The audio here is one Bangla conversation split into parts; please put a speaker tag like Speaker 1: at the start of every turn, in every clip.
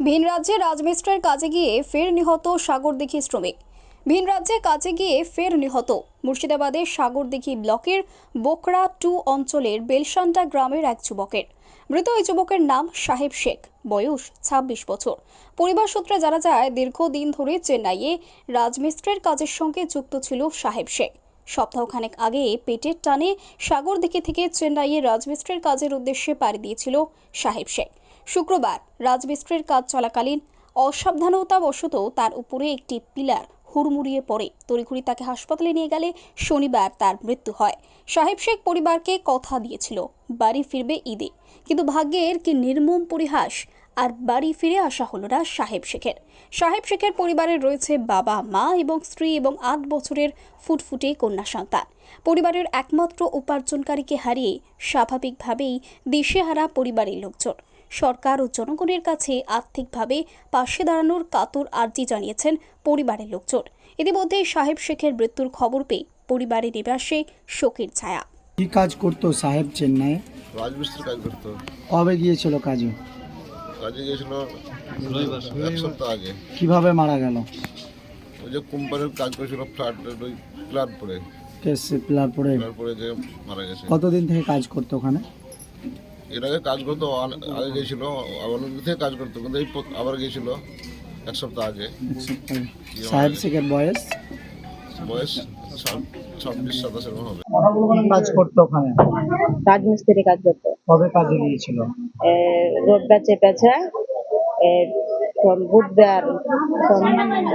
Speaker 1: ভিন রাজ্যে রাজমিস্ত্রের কাজে গিয়ে ফের নিহত সাগরদিঘি শ্রমিক। ভিন রাজ্যে কাজে গিয়ে ফের নিহত মুর্শিদাবাদের সাগরদিঘি ব্লকের বোকরা টু অঞ্চলের বেলসান্টা গ্রামের এক যুবকের। মৃত ওই যুবকের নাম সাহেব শেখ, বয়স ছাব্বিশ বছর। পরিবার সূত্রে জানা যায়, দীর্ঘদিন ধরে চেন্নাইয়ে রাজমিস্ত্রের কাজের সঙ্গে যুক্ত ছিল সাহেব শেখ। সপ্তাহখানেক আগে পেটের টানে সাগরদিঘি থেকে চেন্নাইয়ে রাজমিস্ত্রির কাজের উদ্দেশ্যে পাড়ি দিয়েছিল সাহেব শেখ। শুক্রবার রাজমিস্ত্রির কাজ চলাকালীন অসাবধানতাবশত তার উপরে একটি পিলার হুড়মুড়িয়ে পড়ে। তড়িঘড়ি তাকে হাসপাতালে নিয়ে গেলে শনিবার তার মৃত্যু হয়। সাহেব শেখ পরিবারকে কথা দিয়েছিল, বাড়ি ফিরবে ঈদে। কিন্তু ভাগ্যের কি নির্মম পরিহাস আর বাড়ি ফিরে আসা হলো না সাহেব শেখের। সাহেব শেখের পরিবারের রয়েছে বাবা, মা এবং স্ত্রী এবং আট বছরের ফুটফুটে কন্যা সন্তান। পরিবারের একমাত্র উপার্জনকারীকে হারিয়ে স্বাভাবিকভাবেই দিশেহারা পরিবারের লোকজন। সরকার ও জনগণের কাছে আর্থিকভাবে পাশে দাঁড়ানোর কাতর আর্জি জানিয়েছেন পরিবারের লোকজন। ইতিমধ্যে সাহেব শেখের মৃত্যুর খবর পেয়ে পরিবারের নিবাসে শোকের ছায়া।
Speaker 2: কি কাজ করতো সাহেব চেন্নাইয়ে?
Speaker 3: রাজমিস্ত্রি কাজ করতো।
Speaker 2: কবে গিয়েছিল কাজে?
Speaker 3: কাজে গিয়েছিল এক সপ্তাহ আগে।
Speaker 2: কীভাবে মারা গেল?
Speaker 3: ওই যে কোম্পানির কাজ করেছিল ফ্ল্যাটের ওই ফ্ল্যাট পরে
Speaker 2: কেস পিলার পরে
Speaker 3: ফ্ল্যাট পরে যে মারা গেছে।
Speaker 2: কতদিন থেকে কাজ করতো ওখানে?
Speaker 3: এর আগে কাজ করতো আগে গিয়েছিল আবার থেকে কাজ করতো কিন্তু এই আবার গিয়েছিল এক সপ্তাহ আগে।
Speaker 2: সাহেব শেখের বয়স?
Speaker 3: বয়স ছাব্বিশ হবে।
Speaker 2: কাজ করতো ওখানে?
Speaker 4: রাজমিস্ত্রি কাজ করতো।
Speaker 2: কবে কাজে গিয়েছিল?
Speaker 4: এ, রোববার চেপেছে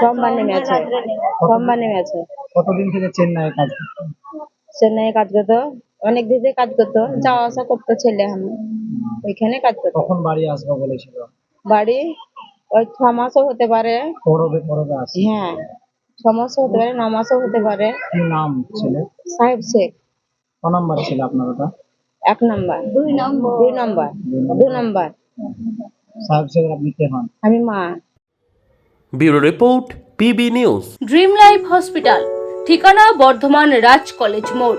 Speaker 4: সোমবার
Speaker 2: কতদিন থেকে চেন্নাইয়ে কাজ করতো?
Speaker 4: চেন্নাই কাজ করতো। অনেক দিন থেকে কাজ করতো যাওয়া আসা করতো ছেলে আমি ওইখানে কাজ করতো।
Speaker 2: কখন বাড়ি আসব বলেছিল?
Speaker 4: বাড়ি ওই ছ মাসও হতে পারে।
Speaker 2: পরবে পরবে আসি
Speaker 4: হ্যাঁ ছ মাসও হতে পারে ন মাসও হতে পারে।
Speaker 2: কি নাম ছেলে?
Speaker 4: সাহেব শেখ।
Speaker 2: ক নাম্বার ছিল আপনার ওটা?
Speaker 4: এক নম্বর। দুই নম্বর। দুই নম্বর। দু নম্বর।
Speaker 2: সাহেব শেখের আপনি কে হন?
Speaker 4: আমি মা।
Speaker 5: Bureau report PB news.
Speaker 6: Dream Life Hospital ঠিকানা বর্ধমান রাজ কলেজ মোড়।